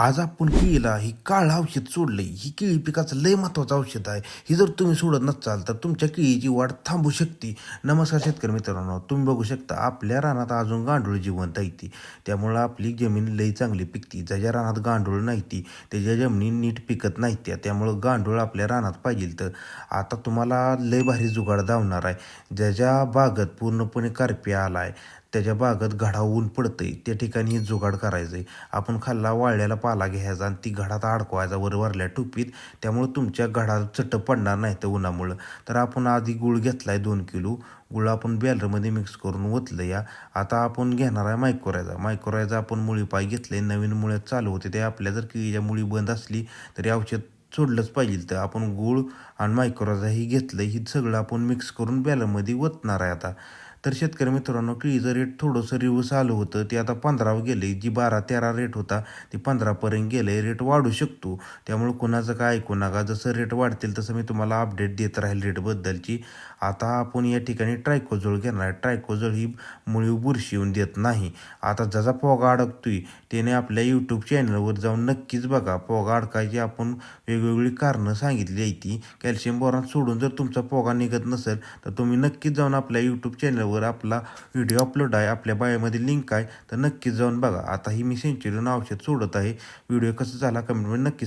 आज आपण केळीला ही काळ औषध सोडलं ही केळी पिकाचं लय महत्वाचं औषध आहे. ही जर तुम्ही सोडत नसाल तर तुमच्या केळीची वाढ थांबू शकते. नमस्कार शेतकरी मित्रांनो तुम्ही बघू शकता आपल्या रानात अजून गांडूळ जिवंत आहे ती. त्यामुळं आपली जमीन लई चांगली पिकती. ज्याच्या रानात गांडूळ नाही ती त्याच्या जमिनी नीट पिकत नाही त्या त्यामुळं गांडूळ आपल्या रानात पाहिजे तर आता तुम्हाला लय भारी जुगाड धावणार आहे. ज्याच्या बागत पूर्णपणे करप्या आला आहे त्याच्या बागत घडा ऊन पडतं आहे त्या ठिकाणी हे जुगाड आहे आपण खाल्ला वाळलेला पाला घ्यायचा आणि ती घडात अडकवायचा वर वरल्या टोपीत. त्यामुळं तुमच्या घडात चट पडणार नाही तर उन्हामुळं. तर आपण आधी गुळ आहे दोन किलो. गुळ आपण बॅलरमध्ये मिक्स करून ओतलं या. आता आपण घेणार आहे मायक्रोरायझा मायक्रोरायझा आपण मुळी पाय घेतले. नवीन मुळे चालू होते. ते आपल्या जर किळीच्या मुळी बंद असली तरी औषध सोडलंच पाहिजे तर आपण गूळ आणि मायक्रोरायझा ही घेतलं ही सगळं आपण मिक्स करून बॅलरमध्ये ओतणार आहे आता. तर शेतकरी मित्रांनो केळीचं रेट थोडंसं रिव्हर्स आलं होतं. ते आता पंधरावर गेले जी बारा तेरा रेट होता ते पंधरापर्यंत गेले रेट वाढू शकतो. त्यामुळे कोणाचं काय ऐकू नका. जसं रेट वाढतील तसं मी तुम्हाला अपडेट देत राहील रेटबद्दलची आता आपण या ठिकाणी ट्रायकोजोळ घेणार. आहे ट्रायकोजोळ ही मुळी बुरशी येऊन देत नाही. आता जसा पोगा अडकतोय त्याने आपल्या यूट्यूब चॅनलवर जाऊन नक्कीच बघा. पोगा अडकायची आपण वेगवेगळी कारणं सांगितली आहे ती. कॅल्शियम बोरान सोडून जर तुमचा पोगा निघत नसेल तर तुम्ही नक्कीच जाऊन आपल्या यूट्यूब चॅनलवर आपला व्हिडिओ अपलोड आहे आपल्या बायोमध्ये लिंक आहे तर नक्कीच जाऊन बघा. आता ही मी सेंचुरीन औषध सोडत आहे. व्हिडिओ कसा झाला कमेंटमध्ये नक्कीच